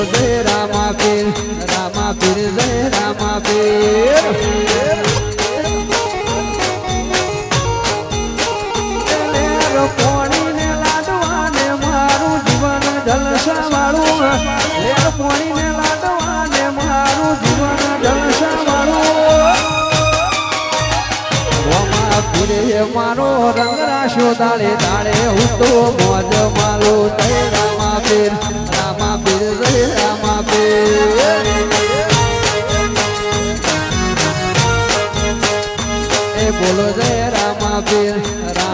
બોલો જય રામા પીર રામા પીર, જય રામા પીર. પોણીને લાડવાને મારું જીવન જલસા વાળું લેર પોણીને લાડવાને મારું જીવન જલસા વાળું મારો રંગ રાશો દાળે દાળે હું તો મોજ બોલો જય રામા પીર રામા